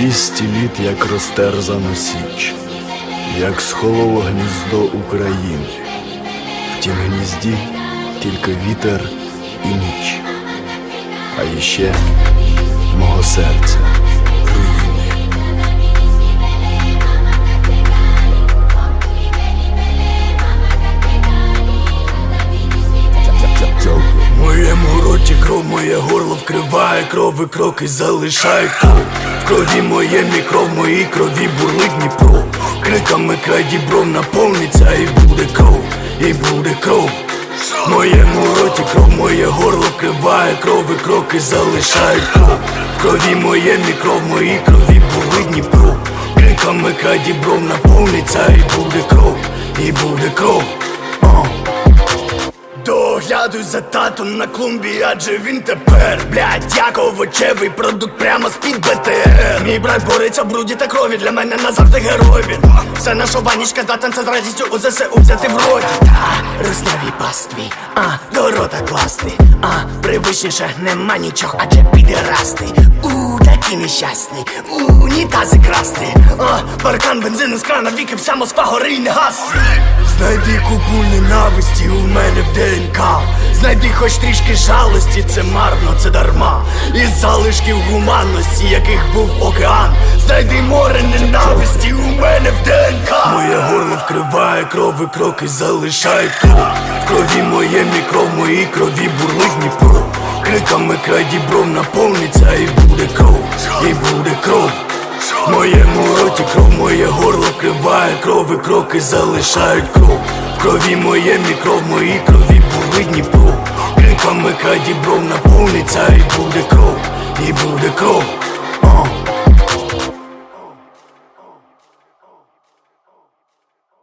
Двісті літ, як розтерзано січ, як схололо гніздо України. В тім гнізді тільки вітер і ніч, а іще мого серця моє горло вкриває кров і кроки залишає кров. В крові моє мікров, в моїй крові бурлить Дніпро. Криками край дібров наповниться і буде кров, і буде кров. Моєму роті кров, моє горло вкриває кров і кроки залишають кров. В крові моє мікров, в моїй крові бурлить Дніпро. Криками край дібров наповниться і буде кров, і буде кров. О. За тату на клумбі, адже він тепер, блядь, як овочевий продукт прямо з-під БТР. Мій брат бореться в бруді та крові, для мене назавжди герой він. Все наша ванічка здатен це з радістю у ЗСУ взяти в роті Та, русняві пастві, а, до рота класти. А, привичніше нема нічого, адже підерасти У, такі нещасні, унітази красти А, паркан бензину з крана, віки вся Москва гори й не гасне Знайди купу ненависті у мене в ДНК. Знайди хоч трішки жалості, це марно, це дарма. Із залишків гуманності, яких був океан. Знайди море ненависті у мене в ДНК вкриває кров і кроки залишають кров В крові моє мікров, в моїй крові бурлить Дніпро Криками край дібров наповниться і буде кров, і буде кров моєму роті кров, моє горло криває кров і кроки залишають кров. В крові моє мікров, в моїй крові були Дніпро. Криками край дібров наповниться і буде кров, і буде кров.